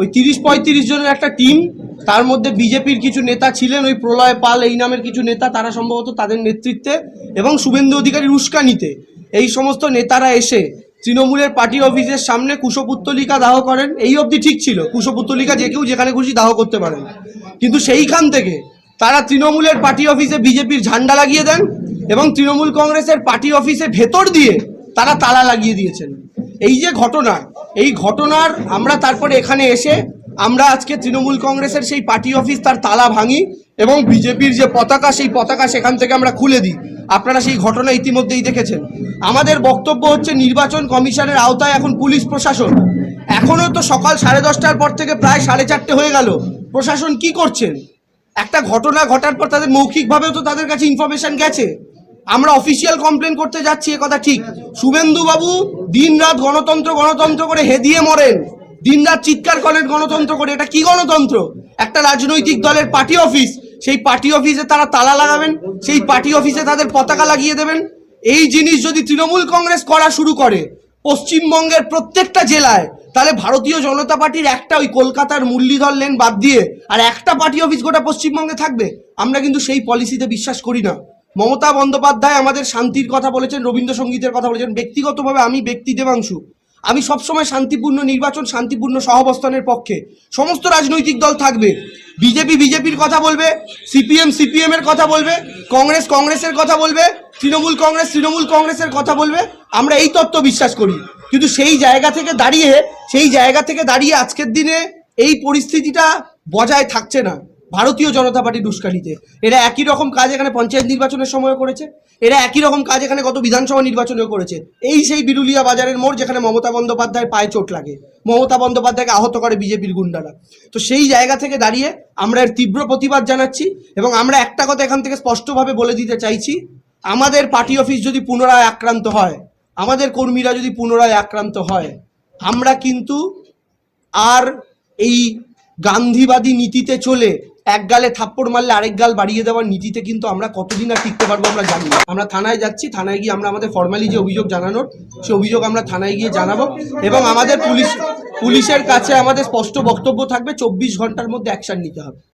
ওই তিরিশ পঁয়ত্রিশ জনের একটা টিম তার মধ্যে বিজেপির কিছু নেতা ছিলেন, ওই প্রলয় পাল, এই নামের কিছু নেতা, তারা সম্ভবত তাদের নেতৃত্বে, এবং শুভেন্দু অধিকারীর উস্কানিতে। এই সমস্ত নেতারা এসে তৃণমূলের পার্টি অফিসের সামনে কুশপুত্তলিকা দাহ করেন। এই অবধি ঠিক ছিল, কুশপুত্তলিকা যে কেউ যেখানে খুশি দাহ করতে পারেন। কিন্তু সেইখান থেকে তারা তৃণমূলের পার্টি অফিসে বিজেপির ঝান্ডা লাগিয়ে দেন, এবং তৃণমূল কংগ্রেসের পার্টি অফিসে ভেতর দিয়ে তারা তালা লাগিয়ে দিয়েছেন। এই যে ঘটনা এই ঘটনার আমরা তারপরে এখানে এসে আমরা আজকে তৃণমূল কংগ্রেসের সেই পার্টি অফিস তার তালা ভাঙি এবং বিজেপির যে পতাকা, সেই পতাকা সেখান থেকে আমরা খুলে দিই। আপনারা সেই ঘটনা ইতিমধ্যেই দেখেছেন। আমাদের বক্তব্য হচ্ছে নির্বাচন কমিশনের আওতায় এখন পুলিশ প্রশাসন। এখনও তো সকাল সাড়ে দশটার পর থেকে প্রায় সাড়ে চারটে হয়ে গেল। প্রশাসন কি করছেন? একটা ঘটনা ঘটার পর তাদের মৌখিকভাবেও তো তাদের কাছে ইনফরমেশন গেছে। আমরা অফিসিয়াল কমপ্লেন করতে যাচ্ছি কথা ঠিক। শুভেন্দু বাবু দিন রাত গণতন্ত্র গণতন্ত্র করে হেদিয়ে মরেন। দিন রাত চিৎকার করেন গণতন্ত্র করে। এটা কি গণতন্ত্র? একটা রাজনৈতিক দলের পার্টি অফিস। সেই পার্টি অফিসে তারা তালা লাগাবেন, সেই পার্টি অফিসে তাদের পতাকা লাগিয়ে দেবেন। এই জিনিস যদি তৃণমূল কংগ্রেস করা শুরু করে, পশ্চিমবঙ্গের প্রত্যেকটা জেলায়, তাহলে ভারতীয় জনতা পার্টির একটা ওই কলকাতার মুরলীধর লেন বাদ দিয়ে আর একটা পার্টি অফিস গোটা পশ্চিমবঙ্গে থাকবে। আমরা কিন্তু সেই পলিসিতে বিশ্বাস করি না। মমতা বন্দ্যোপাধ্যায় আমাদের শান্তির কথা বলেছেন, রবীন্দ্রসঙ্গীতের কথা বলেছেন, ব্যক্তিগতভাবে আমি ব্যক্তি দেবাংশু। আমি সবসময় শান্তিপূর্ণ নির্বাচন, শান্তিপূর্ণ সহাবস্থানের পক্ষে। সমস্ত রাজনৈতিক দল থাকবে। বিজেপি বিজেপির কথা বলবে, সিপিএম সিপিএম এর কথা বলবে, কংগ্রেস কংগ্রেসের কথা বলবে, তৃণমূল কংগ্রেস তৃণমূল কংগ্রেসের কথা বলবে। আমরা এই তত্ত্ব বিশ্বাস করি। কিন্তু সেই জায়গা থেকে দাঁড়িয়ে, সেই জায়গা থেকে দাঁড়িয়ে আজকের দিনে এই পরিস্থিতিটা বজায় থাকছে না। ভারতীয় জনতা পার্টির উস্কানিতে এরা একই রকম কাজ এখানে পঞ্চায়েত নির্বাচনের সময় করেছে, এরা একই রকম কাজ এখানে গত বিধানসভা নির্বাচনেও করেছে। এই সেই বিরুলিয়া বাজারের মোড় যেখানে মমতা বন্দ্যোপাধ্যায়ের পায়ে চোট লাগে, মমতা বন্দ্যোপাধ্যায়কে আহত করে বিজেপির গুন্ডারা। তো সেই জায়গা থেকে দাঁড়িয়ে আমরা এর তীব্র প্রতিবাদ জানাচ্ছি এবং আমরা একটা কথা এখান থেকে স্পষ্টভাবে বলে দিতে চাইছি, আমাদের পার্টি অফিস যদি পুনরায় আক্রান্ত হয়, আমাদের কর্মীরা যদি পুনরায় আক্রান্ত হয়, আমরা কিন্তু আর এই গান্ধীবাদী নীতিতে চলে এক গালে থাপ্পড় মারলে আরেক গাল বাড়িয়ে দেওয়ার নীতিতে কিন্তু আমরা কতদিন আর টিকতে পারব আমরা জানি না। আমরা থানায় যাচ্ছি, থানায় গিয়ে আমরা আমাদের ফর্মালি যে অভিযোগ জানানোর, সে অভিযোগ আমরা থানায় গিয়ে জানাব এবং আমাদের পুলিশ, পুলিশের কাছে আমাদের স্পষ্ট বক্তব্য থাকবে, চব্বিশ ঘণ্টার মধ্যে অ্যাকশান নিতে হবে।